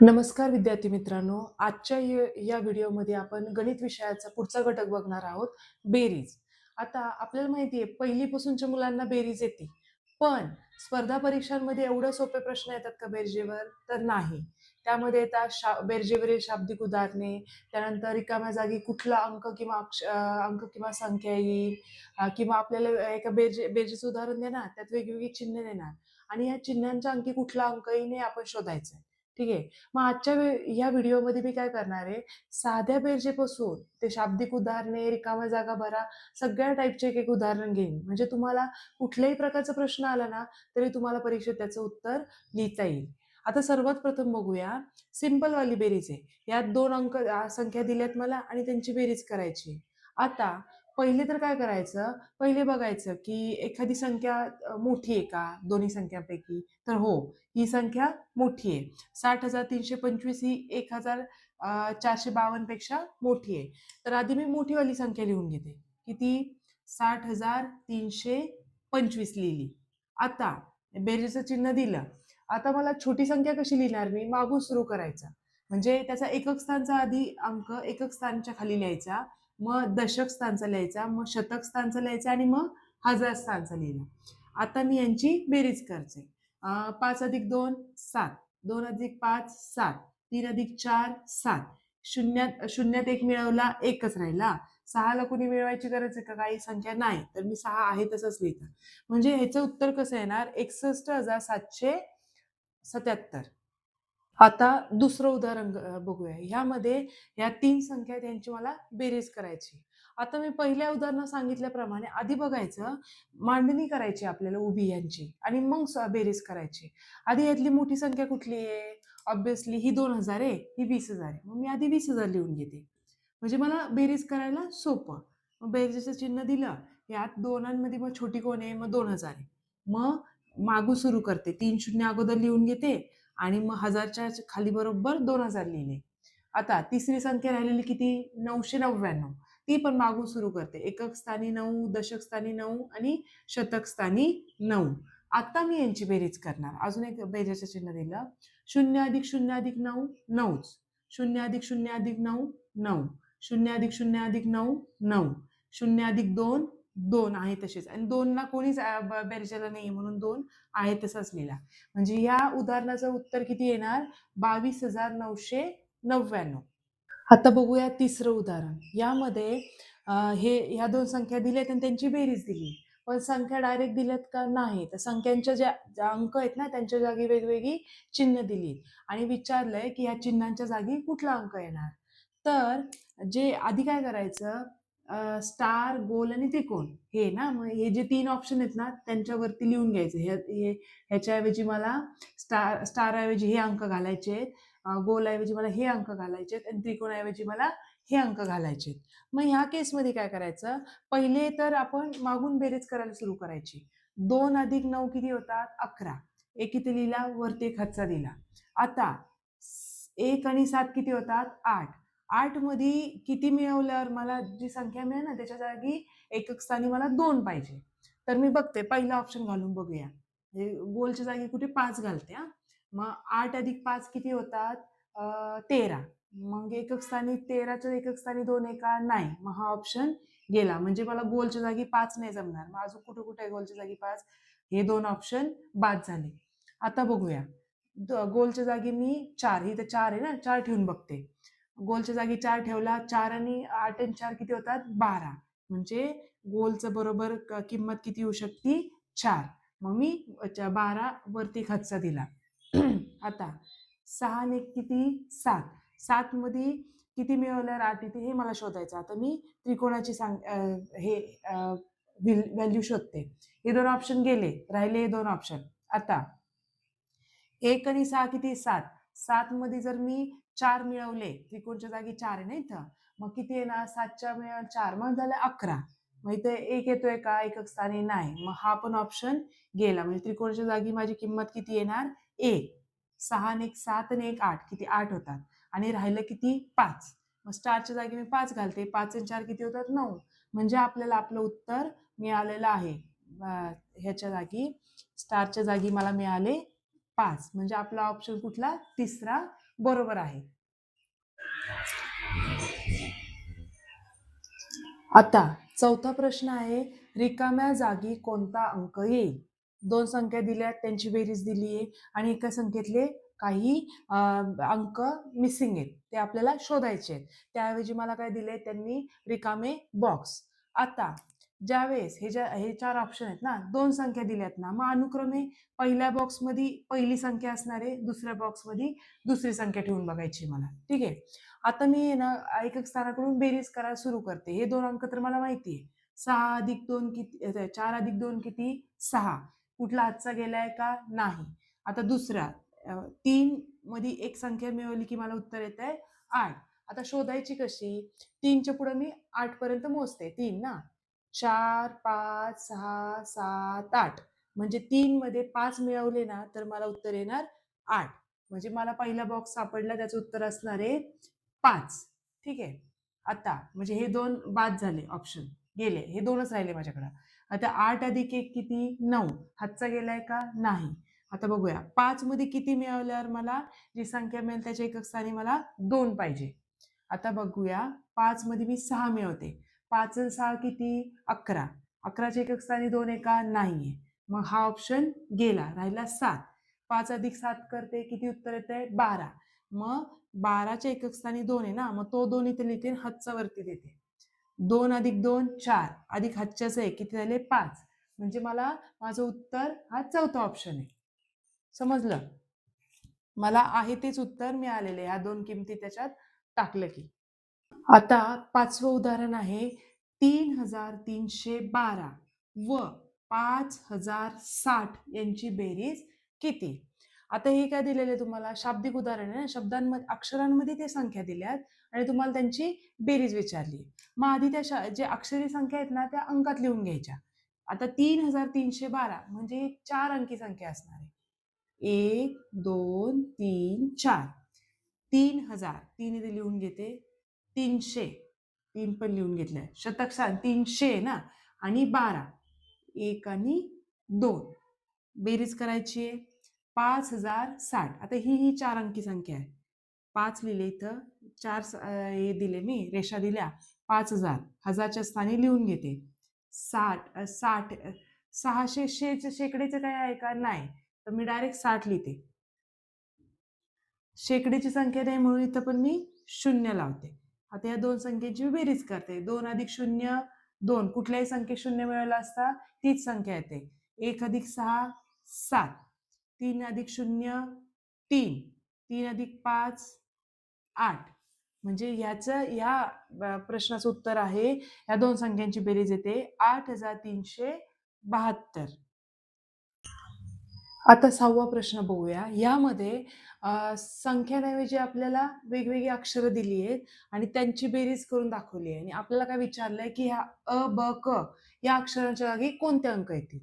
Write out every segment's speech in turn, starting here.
नमस्कार विद्यार्थी मित्रांनो आजच्या या व्हिडिओमध्ये आपण गणित विषयाचा पुढचा घटक बघणार आहोत बेरीज. आता आपल्याला माहिती आहे पहिलीपासूनच्या मुलांना बेरीज येते. पण स्पर्धा परीक्षांमध्ये एवढे सोपे प्रश्न येतात का बेरजेवर? तर नाही. त्यामध्ये येतात शा बेरजेवरील शाब्दिक उदाहरणे त्यानंतर रिकाम्या जागी कुठला अंक किंवा अक्ष अंक किंवा संख्या येईल किंवा आपल्याला एका बेरजे बेरजेचं उदाहरण देणार त्यात वेगवेगळी चिन्ह देणार. आणि या चिन्हांच्या अंकी कुठला अंक येईल हे आपण शोधायचं आहे ठीक आहे? मग आजच्या वे- या व्हिडिओमध्ये मी काय करणार आहे? साध्या बेरजेपासून ते शाब्दिक उदाहरणे रिकामा जागा भरा सगळ्या टाईपचे एक एक उदाहरण घेईन. म्हणजे तुम्हाला कुठल्याही प्रकारचा प्रश्न आला ना तरी तुम्हाला परीक्षेत त्याचं उत्तर लिहिता येईल. आता सर्वात प्रथम बघूया सिंपल वाली बेरीज आहे. यात दोन अंक संख्या दिल्यात मला आणि त्यांची बेरीज करायची आता पहिले तर काय करायचं पहिले बघायचं की एखादी संख्या मोठी आहे का? दोन्ही संख्यांपैकी. तर हो ही संख्या मोठी आहे. साठ हजार तीनशे पंचवीस ही एक हजार चारशे बावन्नपेक्षा मोठी आहे. तर आधी मी मोठीवाली संख्या लिहून घेते. किती? साठ हजार तीनशे पंचवीस लिहिली. आता बेरीजचं चिन्ह दिलं. आता मला छोटी संख्या कशी लिहिणार मी? मागून सुरू करायचा. म्हणजे त्याचा एकक स्थानचा आधी अंक एकक स्थानच्या खाली लिहायचा. मग दशक स्थानचा लिहायचा मग शतक स्थानचा लिहायचा आणि मग हजार स्थानचा लिहिला आता मी यांची बेरीज करते. पाच अधिक दोन सात. दोन अधिक पाच सात. तीन अधिक चार सात. शून्यात शून्यात एक मिळवला एकच राहिला. सहाला कुणी मिळवायची गरज आहे का? काही संख्या नाही. तर मी सहा आहे तसंच लिहितं. म्हणजे ह्याचं उत्तर कसं येणार? एकसष्ट हजार सातशे सत्याहत्तर. आता दुसरं उदाहरण बघूया. ह्यामध्ये ह्या तीन संख्या त्यांची मला बेरीज करायची. आता मी पहिल्या उदाहरणात सांगितल्याप्रमाणे आधी बघायचं मांडणी करायची आपल्याला उभी यांची आणि मग स- बेरीज करायची. आधी यातली मोठी संख्या कुठली आहे? ऑब्विसली ही दोन हजार आहे ही वीस हजार आहे. मग मी आधी वीस हजार लिहून घेते. म्हणजे मला बेरीज करायला सोपं. मग बेरीजचं चिन्ह दिलं यात दोनांमध्ये मग छोटी कोण आहे? मग दोन हजार आहे. मग मागू सुरू करते. तीन शून्य अगोदर लिहून घेते. आणि मग हजारच्या खाली बरोबर दोन हजार लिहिले. आता तिसरी संख्या राहिलेली किती? नऊशे नव्याण्णव. ती पण मागून सुरू करते. एकक स्थानी नऊ दशक स्थानी नऊ आणि शतक स्थानी नऊ. आता मी यांची बेरीज करणार. अजून एक बेरीजचं चिन्ह दिलं. शून्य अधिक शून्य अधिक नऊ नऊच. शून्य अधिक शून्य अधिक नऊ नऊ. शून्य अधिक शून्य अधिक नऊ नऊ. शून्य अधिक दोन दोन आहे तसेच. आणि दोनला कोणीच बेरजेला नाही म्हणून दोन आहे तसाच लिहिला. म्हणजे या उदाहरणाचं उत्तर किती येणार? बावीस हजार नऊशे नव्याण्णव. आता बघूया तिसरं उदाहरण. यामध्ये हे ह्या दोन संख्या दिल्या आणि त्यांची बेरीज दिली. पण संख्या डायरेक्ट दिल्यात का? नाही. तर संख्यांच्या ज्या ज्या अंक आहेत ना त्यांच्या जागी वेगवेगळी चिन्ह दिली आणि विचारलंय की ह्या चिन्हांच्या जागी कुठला अंक येणार? तर जे आधी काय करायचं? स्टार गोल आणि त्रिकोण. हे ना मग हे जे तीन ऑप्शन आहेत ना त्यांच्यावरती लिहून घ्यायचे. हे ह्याच्याऐवजी मला स्टार स्टारऐवजी हे अंक घालायचे आहेत. गोलऐवजी मला हे अंक घालायचे आहेत. आणि त्रिकोणाऐवजी मला हे अंक घालायचे आहेत. मग ह्या केसमध्ये काय करायचं? पहिले तर आपण मागून बेरीज करायला सुरू करायची. दोन अधिक नऊ किती होतात? अकरा. एक किती लिहिला वरती एक हातचा दिला. आता एक आणि सात किती होतात? आठ. आठमध्ये किती मिळवल्यावर मला जी संख्या मिळेल ना त्याच्या जागी एकक स्थानी मला दोन पाहिजे. तर मी बघते पहिला ऑप्शन घालून बघूया. म्हणजे हे गोलच्या जागी कुठे पाच घालते हा. मग आठ अधिक पाच किती होतात? तेरा. मग एकक स्थानी तेराच्या एकक स्थानी दोन एका नाही. मग हा ऑप्शन गेला. म्हणजे मला गोलच्या जागी पाच नाही जमणार. मग अजून कुठे कुठे गोलच्या जागी पाच? हे दोन ऑप्शन बाद झाले. आता बघूया. गोलच्या जागी मी चार. ही तर चार आहे ना? चार ठेवून बघते. गोलच्या जागी चार ठेवला चार आणि आठ आणि चार किती होतात? बारा. म्हणजे गोलचं बरोबर किंमत किती होऊ शकते? चार. मग मी बारा वरती खर्च दिला. आता सहा आणि एक किती? सात. सात मध्ये किती मिळवल्यावर आठ येते हे मला शोधायचं. आता मी त्रिकोणाची सांग हे व्हॅल्यू शोधते. हे दोन ऑप्शन गेले. राहिले हे दोन ऑप्शन. आता एक आणि सहा किती? सात. सात मध्ये जर मी चार मिळवले त्रिकोणच्या जागी चार आहे ना इथं मग किती येणार? सातच्या मिळ चार. मग झालं अकरा. मग इथे एक येतोय का? एकक स्थानी नाही. मग हा पण ऑप्शन गेला. म्हणजे त्रिकोणच्या जागी माझी किंमत किती येणार? एक. सहा आणि एक सात आणि एक आठ. किती आठ होतात. आणि राहिलं किती? पाच. मग स्टारच्या जागी मी पाच घालते. पाच आणि चार किती होतात? नऊ. म्हणजे आपल्याला आपलं उत्तर मिळालेलं आहे. ह्याच्या जागी स्टारच्या जागी मला मिळाले पाच. म्हणजे आपला ऑप्शन कुठला? तिसरा बरोबर आहे. आता चौथा प्रश्न आहे रिकाम्या जागी कोणता अंक येईल? दोन संख्या दिल्यात त्यांची बेरीज दिली आहे आणि एका संख्येतले काही अंक मिसिंग आहेत. ते आपल्याला शोधायचे आहेत. त्याऐवजी मला काय दिले त्यांनी रिकामे बॉक्स आता ज्यावेळेस हे ज्या हे चार ऑप्शन आहेत ना दोन संख्या दिल्यात ना मग अनुक्रमे पहिल्या बॉक्समध्ये पहिली संख्या असणार आहे दुसऱ्या बॉक्समध्ये दुसरी संख्या ठेवून बघायची मला. ठीक आहे? आता मी आहे ना एकक स्थानाकडून बेरीज करायला सुरू करते. हे दोन अंक तर मला माहिती आहे. सहा अधिक दोन किती चार अधिक दोन किती? सहा. कुठला आजचा गेलाय का? नाही. आता दुसरा तीन मध्ये एक संख्या मिळवली की मला उत्तर येत आहे आठ. आता शोधायची कशी? तीनच्या पुढे मी आठ पर्यंत मोजते. तीन ना? चार पाच सहा सात आठ. म्हणजे तीन मध्ये पाच मिळवले ना तर मला उत्तर येणार आठ. म्हणजे मला पहिला बॉक्स सापडला त्याचं उत्तर असणार आहे पाच. ठीक आहे? आता म्हणजे हे दोन बाद झाले ऑप्शन गेले. हे दोनच राहिले माझ्याकडं. आता आठ अधिक एक किती? नऊ. हातचा गेलाय का? नाही. आता बघूया. पाच मध्ये किती मिळवल्यावर मला जी संख्या मिळेल त्याच्या एकक स्थानी मला दोन पाहिजे. आता बघूया. पाच मध्ये मी सहा मिळवते. पाच आणि सहा किती? अकरा. अकराच्या एक स्थानी दोन एका नाहीये. मग हा ऑप्शन गेला राहिला सात. पाच अधिक सात करते किती उत्तर येते बारा. मग बाराच्या एकक स्थानी दोन आहे ना मग तो दोन इथे लिहिते हच्चावरती हातचा वरती देते. दोन अधिक दोन चार. अधिक हातच्याच आहे किती झाले? पाच. म्हणजे मला माझं उत्तर हा चौथा ऑप्शन आहे. समजलं? मला आहे तेच उत्तर मिळालेले ह्या दोन किमती त्याच्यात टाकलं की. आता पाचवं उदाहरण आहे तीन हजार तीनशे बारा व पाच हजार साठ यांची बेरीज किती? आता हे काय दिलेलं आहे तुम्हाला? शाब्दिक उदाहरण आहे ना? शब्दांमध्ये अक्षरांमध्ये ते संख्या दिल्यात आणि तुम्हाला त्यांची बेरीज विचारली. मग आधी त्या जे अक्षरी संख्या आहेत ना त्या अंकात लिहून घ्यायच्या. आता तीन हजार तीनशे बारा म्हणजे चार अंकी संख्या असणार आहे. एक दोन तीन चार. तीन हजार तीन इथे लिहून घेते. तीनशे. तीन पण लिहून घेतलंय. शतक सांग तीनशे ना? आणि बारा. एक आणि दोन. बेरीज करायची आहे. पाच हजार साठ. आता ही ही चार अंकी संख्या आहे. पाच लिहिले इथं. चार हे दिले मी. रेषा दिल्या. पाच हजार. हजारच्या स्थानी लिहून घेते. साठ साठ सहाशे शेचे शेकडेचे काय आहे का? नाही. तर मी डायरेक्ट साठ लिहिते. शेकडीची संख्या नाही म्हणून इथं पण मी शून्य लावते. आता या दोन संख्येची बेरीज करते दोन अधिक शून्य दोन. कुठल्याही संख्येत शून्य मिळवला असता तीच संख्या येते. एक अधिक सहा सात. तीन अधिक शून्य तीन. तीन अधिक पाच आठ. म्हणजे याचं या प्रश्नाचं उत्तर आहे या दोन संख्यांची बेरीज येते. आठ हजार तीनशे बहात्तर. आता सहावा प्रश्न बघूया. यामध्ये संख्यांऐवजी आपल्याला वेगवेगळी अक्षरं दिली आहेत आणि त्यांची बेरीज करून दाखवली आहे. आणि आपल्याला काय विचारलंय की ह्या अ ब क या अक्षरांच्या जागी कोणते अंक येतील?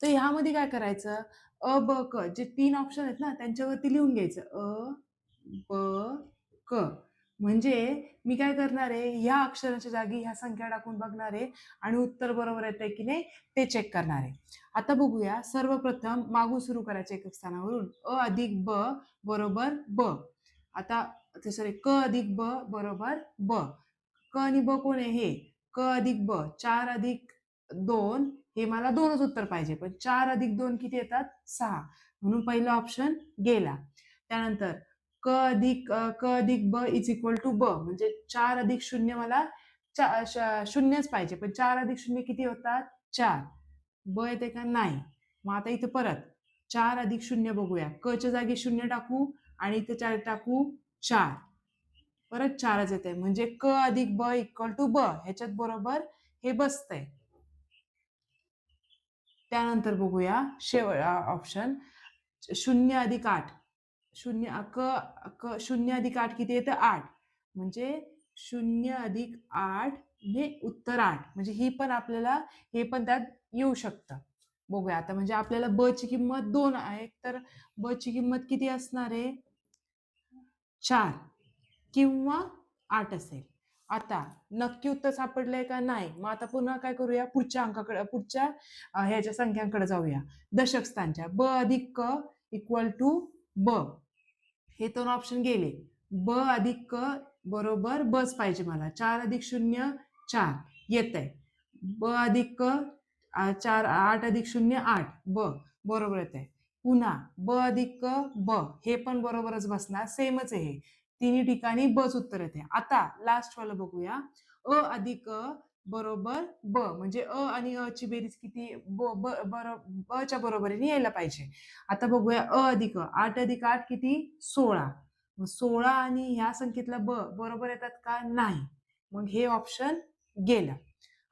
तर ह्यामध्ये काय करायचं? अ ब क जे तीन ऑप्शन आहेत ना त्यांच्यावरती लिहून घ्यायचं. अ ब क. म्हणजे मी काय करणार आहे? ह्या अक्षराच्या जागी ह्या संख्या टाकून बघणार आहे आणि उत्तर बरोबर येतंय की नाही ते चेक करणार आहे. आता बघूया. सर्वप्रथम मागून सुरू करायचं एकक स्थानावरून. अ अधिक ब बरोबर ब. आता सॉरी क अधिक ब बरोबर ब. क आणि ब कोण आहे हे? क अधिक ब. चार अधिक दोन हे मला दोनच उत्तर पाहिजे. पण चार अधिक दोन किती येतात? सहा. म्हणून पहिला ऑप्शन गेला. त्यानंतर क अधिक क अधिक ब इज इक्वल टू ब. म्हणजे चार अधिक शून्य मला श- शून्यच पाहिजे. पण चार अधिक शून्य किती होतात? चार. ब येते का? नाही. मग आता इथं परत. चार अधिक शून्य बघूया. क च्या जागी शून्य टाकू आणि इथे चार टाकू चार. परत चारच येते. म्हणजे क अधिक ब इक्वल टू ब. ह्याच्यात बरोबर हे बसतंय. त्यानंतर बघूया शेवट ऑप्शन शून्य अधिक आठ. शून्य क क शून्य अधिक आठ किती येतं? आठ. म्हणजे शून्य अधिक आठ ने उत्तर आठ. म्हणजे ही पण आपल्याला हे पण त्यात येऊ शकतं. बघूया आता. म्हणजे आपल्याला ब ची किंमत दोन आहे. तर ब ची किंमत किती असणार आहे? चार. किंवा आठ असेल. आता नक्की उत्तर सापडलंय का? नाही. मग आता पुन्हा काय करूया? पुढच्या अंकाकडे पुढच्या ह्याच्या संख्यांकडे जाऊया. दशक स्थानच्या. ब अधिक क इक्वल टू ब. हे दोन ऑप्शन गेले. ब अधिक क बरोबर बस पाहिजे मला. चार अधिक शून्य चार. येत आहे ब अधिक क चार आठ अधिक शून्य आठ. ब. बरोबर येत आहे पुन्हा ब अधिक क ब. हे पण बरोबरच बसणार. सेमच आहे हे. तिन्ही ठिकाणी बस उत्तर येते आता लास्ट वाला बघूया. अ अधिक बरोबर? ब म्हणजे अ आणि अ ची बेरीज किती? ब ब बरो ब च्या बरोबरीने यायला पाहिजे. आता बघूया अ अधिक अ. आठ अधिक आठ किती? सोळा. मग सोळा आणि ह्या संख्येतला ब बरोबर येतात का? नाही. मग हे ऑप्शन गेलं.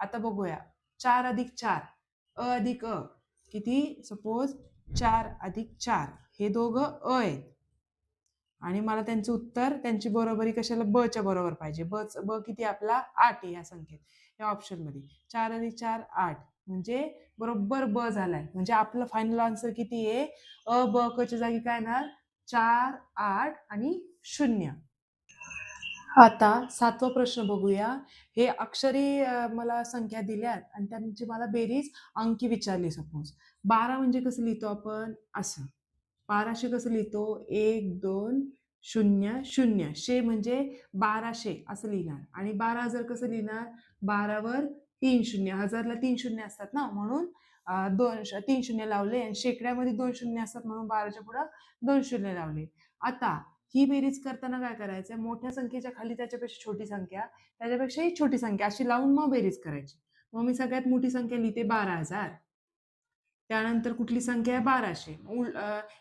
आता बघूया. चार अधिक चार. अ अधिक अ किती? सपोज चार अधिक चार. हे दोघं अ आहेत. आणि मला त्यांचं उत्तर त्यांची बरोबरी कशाला? ब च्या बरोबर पाहिजे. ब ब किती आपला? आठ आहे या संख्येत. या ऑप्शनमध्ये चार आणि चार आठ. म्हणजे बरोबर ब झालाय. म्हणजे आपलं फायनल आन्सर किती आहे? अ ब क च्या जागी काय येणार? चार आठ आणि शून्य. आता सातवा प्रश्न बघूया. हे अक्षरी मला संख्या दिल्यात आणि त्यांची मला बेरीज अंकी विचारली सपोज बारा म्हणजे कसं लिहितो आपण? असं. बाराशे कसं लिहितो? एक दोन शून्य शून्य. शे म्हणजे बाराशे असं लिहिणार. आणि बारा हजार कसं लिहिणार? बारावर तीन शून्य. हजारला तीन शून्य असतात ना? म्हणून दोन तीन शून्य लावले आणि शेकड्यामध्ये दोन शून्य असतात म्हणून बाराच्या पुढं दोन शून्य लावले. आता ही बेरीज करताना काय करायचं मोठ्या संख्येच्या खाली त्याच्यापेक्षा छोटी संख्या त्याच्यापेक्षाही छोटी संख्या. अशी लावून मग बेरीज करायची. मग मी सगळ्यात मोठी संख्या लिहिते बारा हजार. त्यानंतर कुठली संख्या आहे? बाराशे. उल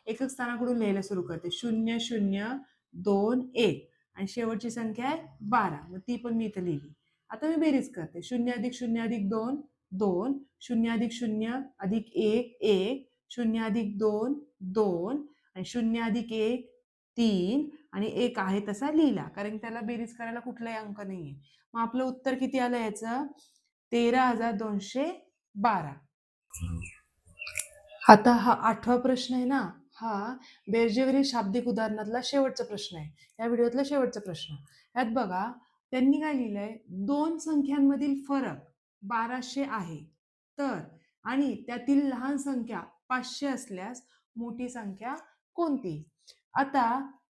एकक स्थानाकडून लिहायला सुरू करते. शून्य शून्य दोन एक. आणि शेवटची संख्या आहे बारा. मग ती पण मी इथं लिहिली. आता मी बेरीज करते. शून्य अधिक शून्य अधिक दोन दोन. शून्य अधिक शून्य अधिक एक एक. शून्य अधिक दोन दोन. आणि शून्य अधिक एक तीन. आणि एक आहे तसा लिहिला. कारण त्याला बेरीज करायला कुठलाही अंक नाही आहे मग आपलं उत्तर किती आलं याचं? तेरा हजार दोनशे बारा. आता हा आठवा प्रश्न आहे ना हा बेरजेवरील शाब्दिक उदाहरणातला शेवटचा प्रश्न आहे. या व्हिडिओतला शेवटचा प्रश्न. यात बघा त्यांनी काय लिहिलंय? दोन संख्यांमधील फरक बाराशे आहे. तर आणि त्यातील लहान संख्या पाचशे असल्यास मोठी संख्या कोणती? आता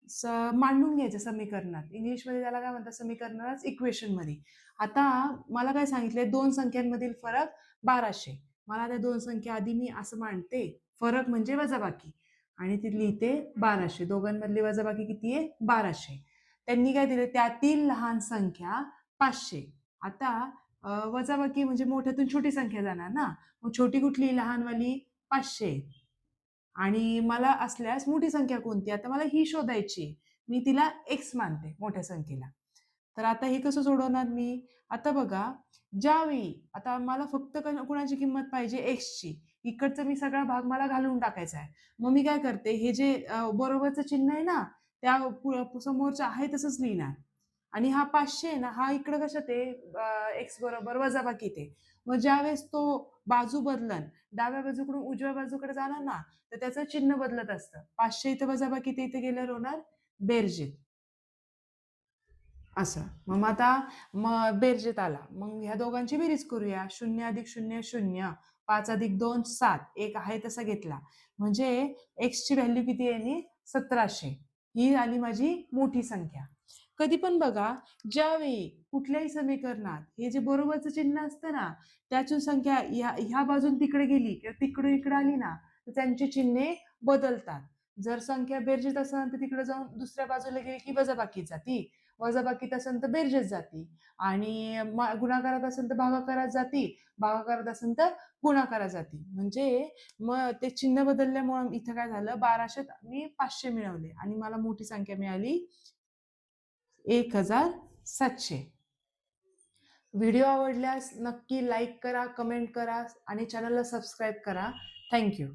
स मांडून घ्यायचं समीकरणात. इंग्लिशमध्ये त्याला काय म्हणतात? समीकरणात इक्वेशनमध्ये आता मला काय सांगितलंय? दोन संख्यांमधील फरक बाराशे. मला त्या दोन संख्या आधी मी असं मांडते. फरक म्हणजे वजाबाकी. आणि ती लिहिते बाराशे. दोघांमधली वजाबाकी किती आहे? बाराशे. त्यांनी काय दिलं? त्यातील लहान संख्या पाचशे. आता वजाबाकी म्हणजे मोठ्यातून छोटी संख्या जाणार ना? मग छोटी कुठली? लहानवाली पाचशे. आणि मला असल्यास मोठी संख्या कोणती? आता मला ही शोधायची मी तिला एक्स मानते मोठ्या संख्येला. तर आता हे कसं सोडवणार मी? आता बघा ज्यावेळी आता मला फक्त कुणाची किंमत पाहिजे? एक्सची. इकडचा मी सगळा भाग मला घालून टाकायचा आहे. मग मी काय करते? हे जे बरोबरचं चिन्ह आहे ना त्या पु- आहे तसंच लिहिणार. आणि हा पाचशे आहे ना हा इकडं कशात आहे? एक्स बरोबर वजाबाकी ते. मग ज्यावेळेस तो बाजू बदलन डाव्या बाजूकडून उजव्या बाजूकडे जाणार ना तर त्याचं चिन्ह बदलत असतं. पाचशे इथं वजाबाकी ते इथे गेल्यावर होणार बेरजेत. असं. मग मग आता मग बेरजेत आला. मग ह्या दोघांची बेरीज करूया. शून्य अधिक शून्य शून्य. पाच अधिक दोन सात. एक आहे तसा घेतला. म्हणजे एक्सची व्हॅल्यू किती आहे सतराशे. ही आली माझी मोठी संख्या. कधी पण बघा ज्यावेळी कुठल्याही समीकरणात हे जे बरोबरचं चिन्ह असतं ना त्याची संख्या ह्या ह्या बाजून तिकडे गेली किंवा तिकडून इकडे आली ना तर त्यांची चिन्हे बदलतात. जर संख्या बेरजेत असेल तर तिकडे जाऊन दुसऱ्या बाजूला गेली की वजाबाकीत जाती. वजाबाकीत असेल तर बेरजेत जाती. आणि गुणाकारात असेल तर भागाकारात जाती. भागाकारात असेल तर गुणाकारात जाती. म्हणजे मग ते चिन्ह बदलल्यामुळे इथं काय झालं? बाराशे मी पाचशे मिळवले. आणि मला मोठी संख्या मिळाली एक हजार सातशे व्हिडिओ आवडल्यास नक्की लाईक करा कमेंट करा आणि चॅनलला सबस्क्राईब करा. थँक्यू.